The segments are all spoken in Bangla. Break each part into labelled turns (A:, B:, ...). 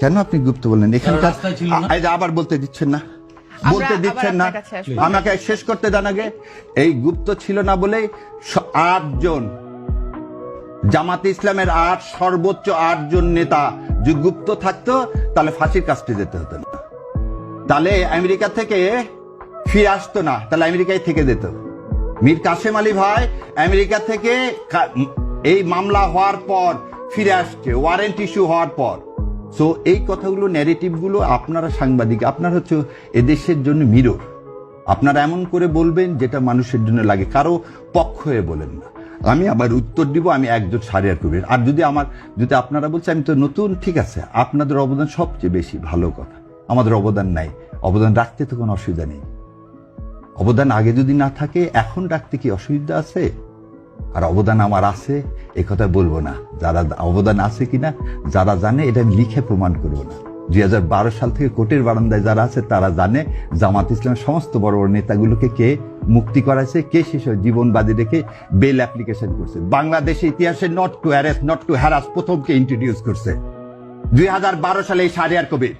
A: কেন আপনি গুপ্ত বললেন? এখানকার আবার বলতে দিচ্ছেন না। বলতে দিচ্ছেন না। আমাকে শেষ করতে দেন আগে। এই গুপ্ত ছিল না বলেই স- আটজন। জামাতে ইসলামের আট সর্বোচ্চ আটজন নেতা যদি গুপ্ত থাকতো তাহলে ফাঁসির কাজটি যেতে হতো না। তাহলে আমেরিকা থেকে ফিরে আসতো না তাহলে আমেরিকায় থেকে যেত। মীর কাসেম আলী ভাই আমেরিকা থেকে এই মামলা হওয়ার পর ফিরে আসছে ওয়ারেন্ট ইস্যু হওয়ার পর। সো এই কথাগুলো ন্যারেটিভগুলো আপনারা সাংবাদিক, আপনার হচ্ছে এদেশের জন্য মিরর আপনারা এমন করে বলবেন যেটা মানুষের জন্য লাগে, কারও পক্ষ হয়ে বলেন না। আমি আবার উত্তর দিব, আমি একজন সারিয়ার কবির। আর যদি আমার, যদি আপনারা বলছেন আমি তো নতুন, ঠিক আছে, আপনাদের অবদান সবচেয়ে বেশি, ভালো কথা। আমাদের অবদান নাই, অবদান রাখতে তো কোনো অসুবিধা নেই। অবদান আগে যদি না থাকে, এখন রাখতে কি অসুবিধা আছে? আর অবদান আমার আছে, এ কথা বলব না। যারা অবদান আছে কিনা, যারা জানে, এটা লিখে প্রমাণ করব না। দুই সাল থেকে কোর্টের বারান্দায় যারা আছে, তারা জানে, জামাত ইসলামের সমস্ত বড় বড় নেতাগুলোকে কে মুক্তি করাইছে, কে শেষে জীবন বাদী রেখে বেল অ্যাপ্লিকেশন করছে। বাংলাদেশের ইতিহাসে not to harass not to harass প্রথমকে introduce করছে। দুই হাজার বারো সালে এই সারিয়ার কবির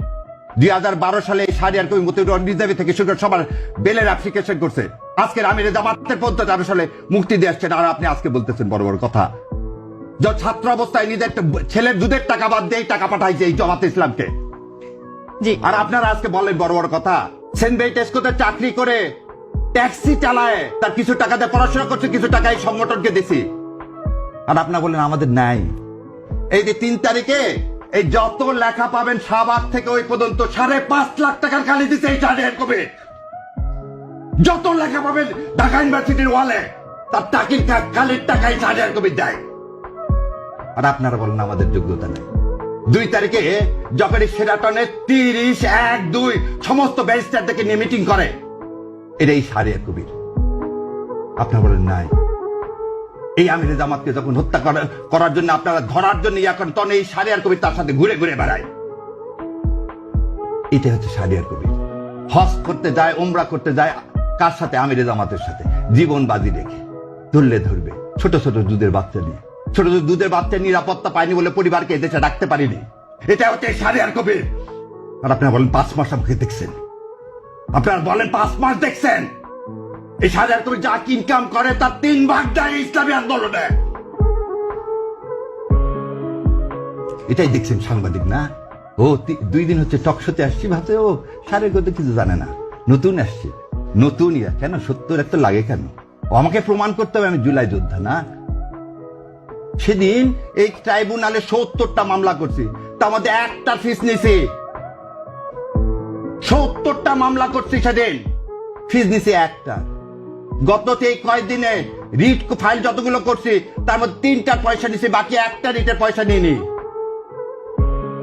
A: দুই হাজার বারো সালে এই সারিয়ার কবি মতিউর রিজার্ভে থেকে শুরু সবার বেলের অ্যাপ্লিকেশন করছে। আজকের আমির জামাতের পর্যন্ত তেরো সালে মুক্তি দিয়ে আসছেন। আর আপনি আজকে বলতেছেন বড় বড় কথা। যে ছাত্র অবস্থায় নিজের ছেলের দুধের টাকা বাদ দিয়ে টাকা পাঠাইছে এই জামাত ইসলামকে।
B: জি।
A: আর আপনারা আজকে বলেন বড় বড় কথা। সেন্ট বেই টেস্কোতে চাকরি করে ট্যাক্সি চালায় তার কিছু টাকা দিয়ে পড়াশোনা করছে কিছু টাকা এই সংগঠনকে দিছি। আর আপনারা বলেন আমাদের নাই। এই যে তিন তারিখে এই যত লেখা পাবেন শাহবাগ থেকে ওই পর্যন্ত সাড়ে পাঁচ লাখ টাকার খালি দিছে এই টার্গেট কবে। যত লেখা পাবেন ঢাকা ইউনিভার্সিটির ওয়ালে তার টাকির কালির টাকাই টার্গেট কবি দেয়। আর আপনারা বলেন আমাদের যোগ্যতা নেই। দুই তারিখে যখন সেরাটনে তিরিশ, এক, দুই, সমস্ত ব্যারিস্টার থেকে নিয়ে মিটিং করে, এটাই সারিয়া কবির আপনারা বলেন নাই। এই আমিরে জামাতকে যখন হত্যা করা- করার জন্য আপনারা ধরার জন্য ইয়া করেন, তখন এই সারিয়ার কবির তার সাথে ঘুরে ঘুরে বেড়ায়। এটা হচ্ছে সারিয়ার কবির হজ করতে যায়, উমরা করতে যায় কার সাথে? আমিরে জামাতের সাথে। জীবন বাজি রেখে। ধরলে ধরবে। ছোট ছোট দুধের বাচ্চা নিয়ে। ছোট ছোট দুধের বাচ্চা নিরাপত্তা পায়নি বলে পরিবারকে এদেশে রাখতে পারিনি। এটা হচ্ছে সারিয়ার কবির। আর আপনারা বলেন পাঁচ মাস আমাকে দেখছেন। আপনারা বলেন পাঁচ মাস দেখছেন। এই সাজার তুমি যা ইনকাম করে, তার তিন ভাগ যায় ইসলামী আন্দোলনে। এটাই দেখছেন সাংবাদিক, না? ও দুই দিন হচ্ছে টকশোতে আসছি ভাবছে ও সারে গতি কিছু জানে না। নতুন আসছে। নতুন ইয়া। কেন? সত্তর এত লাগে কেন? আমাকে প্রমাণ করতে হবে আমি জুলাই যোদ্ধা না? সেদিন এই ট্রাইব্যুনালে সত্তরটা মামলা করছি। তার মধ্যে একটা ফিস নিছি। সত্তরটা মামলা করছি সেদিন। ফিস নিছি একটা। গত এই কয়েকদিনে রিট ফাইল যতগুলো করছি, তার মধ্যে তিনটার পয়সা নিছি, বাকি একটা রিটের পয়সা নিয়ে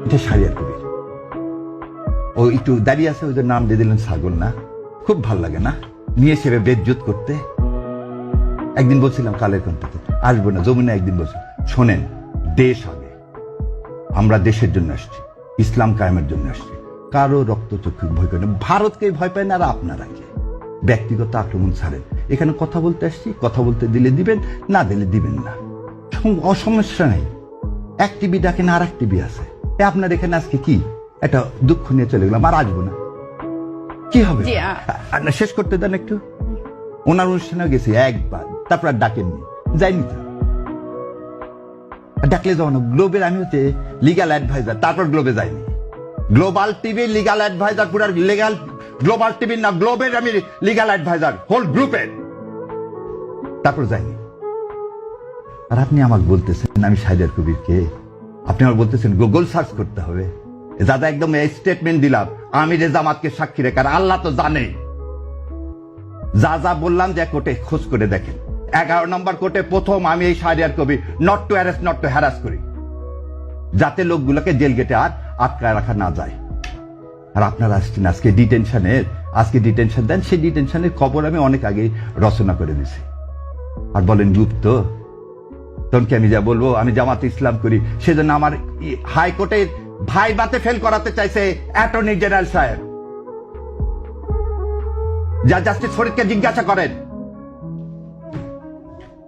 A: এটা সারিয়ার কবির। ও একটু দাঁড়িয়ে আছে ওদের নাম দিয়ে দিলেন ছাগল না? খুব ভালো লাগে না? নিয়ে সেবে বেজ্জুত করতে? একদিন বলছিলাম কালের কণ্ঠতে আসব না যমুনা একদিন বলছি শোনেন, দেশ আগে। আমরা দেশের জন্য আসছি, ইসলাম কায়েমের জন্য আসছি। কারও রক্ত চক্ষু ভয় করে ভারতকে ভয় পায় না আর আপনারা কে ব্যক্তিগত আক্রমণ ছাড়েন। এখানে কথা বলতে আসছি, কথা বলতে দিলে দিবেন, না দিলে দিবেন না। অসমস্যা নেই। এক টিভি ডাকে না আর এক টিভি আছে। আপনার এখানে আজকে কি? একটা দুঃখ নিয়ে চলে গেলাম, আর আসব না। কি হবে? আর না, শেষ করতে দেন একটু? ওনার অনুষ্ঠানে গেছি একবার তারপর আর ডাকেননি। যাইনি তো। ডাকলে যাও না গ্লোবের আমি হচ্ছে লিগাল অ্যাডভাইজার তারপর গ্লোবে যাইনি। গ্লোবাল টিভি লিগাল অ্যাডভাইজার পুরো লিগাল গ্লোবাল টিভির না গ্লোবের আমি লিগাল অ্যাডভাইজার হোল গ্রুপের তারপর যাইনি। আর আপনি আমাকে বলতেছেন আমি সাইদার কবিরকে আপনি আমার বলতেছেন গুগল সার্চ করতে হবে। দাদা একদম স্টেটমেন্ট দিলাম। আমি রে জামাতকে সাক্ষী রেখে আর আল্লাহ তো জানে। যা যা বললাম যে কোর্টে খোঁজ করে দেখেন। এগারো নম্বর কোর্টে প্রথম আমি এই সারিয়ার কবি not to arrest not to harass করি। যাতে লোকগুলোকে জেল গেটে আর আটকায় রাখা না যায়। আর আপনারা আসছেন আজকে ডিটেনশনের আজকে ডিটেনশন দেন, সেই ডিটেনশনের খবর আমি অনেক আগে রচনা করে দিছি আর বলেন গুপ্ত তখন কি আমি যা বলব? আমি জামাত ইসলাম করি। সেজন্য আমার ই- হাইকোর্টে ভাই বাতে ফেল করাতে চাইছে অ্যাটর্নি জেনারেল সাহেব যা জাস্টিস ফরিদকে জিজ্ঞাসা করেন,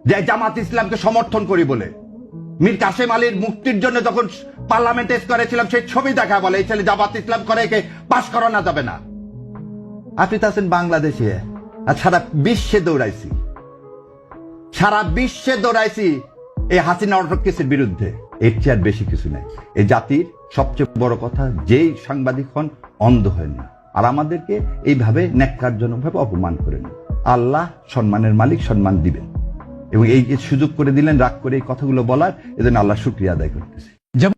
A: যে জামাত ইসলামকে সমর্থন করি বলে। মীর কাসেম আলীর মুক্তির জন্য যখন পার্লামেন্টে করেছিলাম, সেই ছবি দেখা বলে, এই ছেলে জামাত ইসলাম করে, একে পাশ করানো যাবে না। আপনি তো আছেন বাংলাদেশে, আর সারা বিশ্বে দৌড়াইছি। সারা বিশ্বে দৌড়াইছি এই হাসিনা অটোক্রেসির বিরুদ্ধে। এর চেয়ে আর বেশি কিছু নাই। এই জাতির সবচেয়ে বড় কথা, যেই সাংবাদিক হন, অন্ধ হয় না। আর আমাদেরকে এইভাবে ন্যাক্কারজনকভাবে অপমান করেন আল্লাহ সম্মানের মালিক সম্মান দিবেন। এবং এই যে সুযোগ করে দিলেন, রাগ করে এই কথাগুলো বলার এদের আল্লাহ শুক্রিয়া আদায় করতেছি।